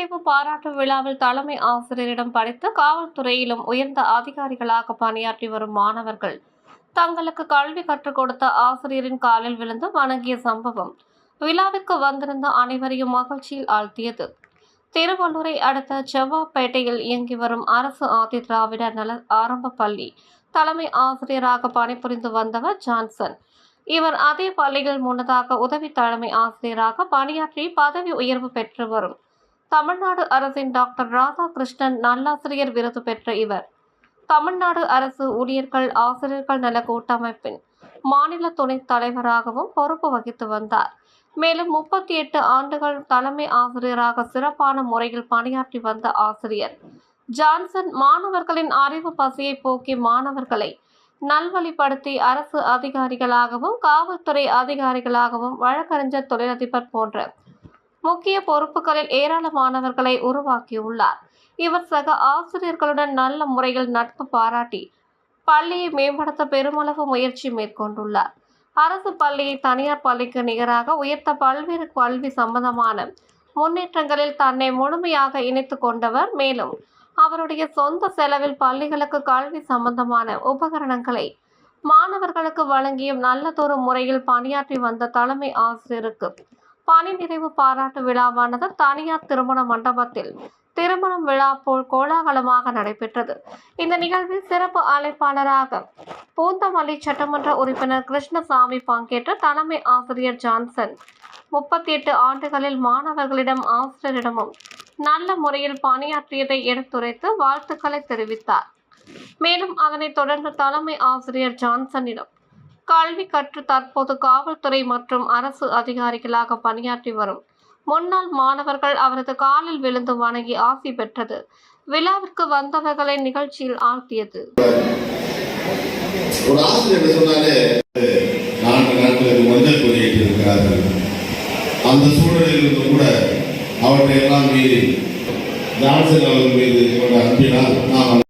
நிறைவு பாராட்டு விழாவில் தலைமை ஆசிரியரிடம் படித்து காவல்துறையிலும் உயர்ந்த அதிகாரிகளாக பணியாற்றி வரும் மாணவர்கள். தங்களுக்கு கல்வி கற்றுக் கொடுத்த ஆசிரியரின் காலில் விழுந்து வணங்கிய சம்பவம் விழாவிற்கு வந்திருந்த அனைவரையும் மகிழ்ச்சியில் ஆழ்த்தியது. திருவள்ளூரை அடுத்த செவ்வாப்பேட்டையில் இயங்கி வரும் அரசு ஆதி திராவிடர் நல ஆரம்ப பள்ளி தலைமை ஆசிரியராக பணிபுரிந்து வந்தவர் ஜான்சன். இவர் அதே பள்ளியில் முன்னதாக உதவி தலைமை ஆசிரியராக பணியாற்றி பதவி உயர்வு பெற்று வரும். தமிழ்நாடு அரசின் டாக்டர் ராதாகிருஷ்ணன் நல்லாசிரியர் விருது பெற்ற இவர். தமிழ்நாடு அரசு ஊழியர்கள் ஆசிரியர்கள் நல கூட்டமைப்பின் மாநில துணைத் தலைவராகவும் பொறுப்பு வகித்து வந்தார். மேலும் முப்பத்தி எட்டு ஆண்டுகள் தலைமை ஆசிரியராக சிறப்பான முறையில் பணியாற்றி வந்த ஆசிரியர். ஜான்சன் மாணவர்களின் அறிவு பசியை போக்கி மாணவர்களை நல்வழிப்படுத்தி அரசு அதிகாரிகளாகவும் காவல்துறை அதிகாரிகளாகவும் வழக்கறிஞர் தொழிலதிபர் போன்ற முக்கிய பொறுப்புகளில் ஏராளமானவர்களை உருவாக்கியுள்ளார். இவர் சக ஆசிரியர்களுடன் நல்ல முறையில் நட்பு பாராட்டி பள்ளியை மேம்படுத்த பெருமளவு முயற்சி மேற்கொண்டுள்ளார். அரசு பள்ளியை தனியார் பள்ளிக்கு நிகராக உயர்த்த பல்வேறு கல்வி சம்பந்தமான முன்னேற்றங்களில் தன்னை முழுமையாக இணைத்து கொண்டவர் மேலும் அவருடைய சொந்த செலவில் பள்ளிகளுக்கு கல்வி சம்பந்தமான உபகரணங்களை மாணவர்களுக்கு வழங்கியும் நல்லதொரு முறையில் பணியாற்றி வந்த தலைமை ஆசிரியருக்கு பணி நிறைவு பாராட்டு விழாவானது தனியார் திருமண மண்டபத்தில். திருமணம் விழா போல் கோலாகலமாக நடைபெற்றது. இந்த நிகழ்வில் சிறப்பு அழைப்பாளராக பூந்தமல்லி சட்டமன்ற உறுப்பினர் கிருஷ்ணசாமி பங்கேற்ற தலைமை ஆசிரியர் ஜான்சன். முப்பத்தி எட்டு ஆண்டுகளில் மாணவர்களிடம் ஆசிரியரிடமும் நல்ல முறையில் பணியாற்றியதை எடுத்துரைத்து வாழ்த்துக்களை தெரிவித்தார். மேலும் அதனைத் தொடர்ந்து தலைமை ஆசிரியர் ஜான்சனிடம் கல்வி கற்று தற்போது காவல்துறை மற்றும் அரசு அதிகாரிகளாக பணியாற்றி வரும். முன்னாள் மாணவர்கள் அவரது காலில் விழுந்து வணங்கி ஆசி பெற்றது. விழாவிற்கு வந்தவர்களை நிகழ்ச்சியில் ஆழ்த்தியது. ஒரு ஆசிரியர் சொன்னாலே நான்கு நாட்களுக்கு மஞ்சள் குறியிட்டு இருக்கிறார்கள் அந்த சூழலில் இருந்து கூட அவற்றை எல்லாம் மீறி ஜான்சன் அவர்கள் மீது இவருடைய அன்பினால் நாம்